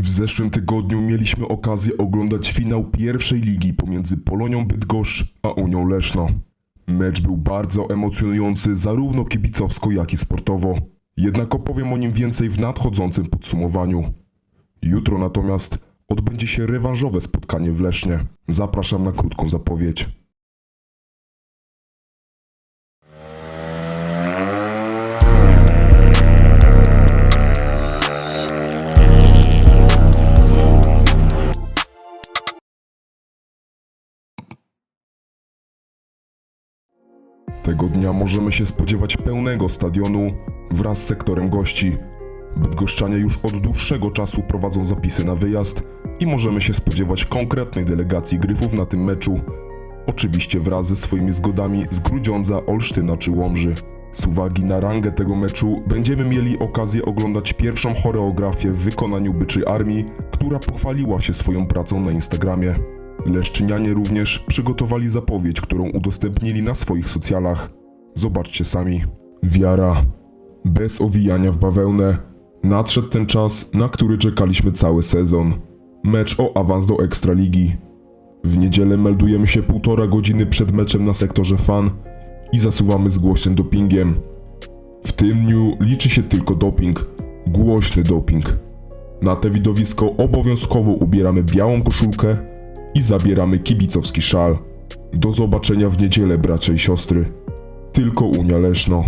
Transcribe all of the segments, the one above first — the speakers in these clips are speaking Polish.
W zeszłym tygodniu mieliśmy okazję oglądać finał pierwszej ligi pomiędzy Polonią Bydgoszcz a Unią Leszno. Mecz był bardzo emocjonujący zarówno kibicowsko, jak i sportowo. Jednak opowiem o nim więcej w nadchodzącym podsumowaniu. Jutro natomiast odbędzie się rewanżowe spotkanie w Lesznie. Zapraszam na krótką zapowiedź. Tego dnia możemy się spodziewać pełnego stadionu wraz z sektorem gości. Bydgoszczanie już od dłuższego czasu prowadzą zapisy na wyjazd i możemy się spodziewać konkretnej delegacji Gryfów na tym meczu. Oczywiście wraz ze swoimi zgodami z Grudziądza, Olsztyna czy Łomży. Z uwagi na rangę tego meczu będziemy mieli okazję oglądać pierwszą choreografię w wykonaniu Byczej Armii, która pochwaliła się swoją pracą na Instagramie. Leszczynianie również przygotowali zapowiedź, którą udostępnili na swoich socjalach. Zobaczcie sami. Wiara. Bez owijania w bawełnę. Nadszedł ten czas, na który czekaliśmy cały sezon. Mecz o awans do Ekstraligi. W niedzielę meldujemy się półtora godziny przed meczem na sektorze fan i zasuwamy z głośnym dopingiem. W tym dniu liczy się tylko doping. Głośny doping. Na te widowisko obowiązkowo ubieramy białą koszulkę i zabieramy kibicowski szal. Do zobaczenia w niedzielę, bracia i siostry. Tylko Unia Leszno.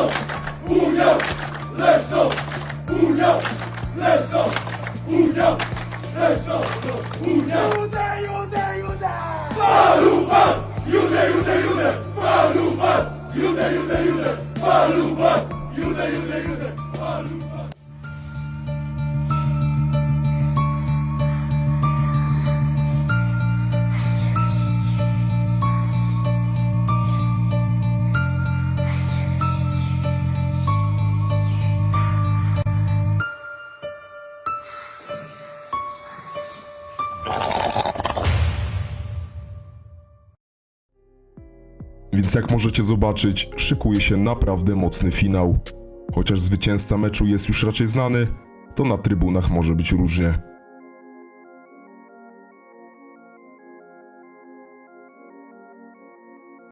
go! Who yo? Let's go! Ooh yo? Let's go! Ooh yo? Let's go! Who yo? Yude, yude, yude! Falupas! Yude, yude, yude! Falupas! Yude, yude, yude! Falupas! Yude, yude, yude! Falupas! Więc jak możecie zobaczyć, szykuje się naprawdę mocny finał. Chociaż zwycięzca meczu jest już raczej znany, to na trybunach może być różnie.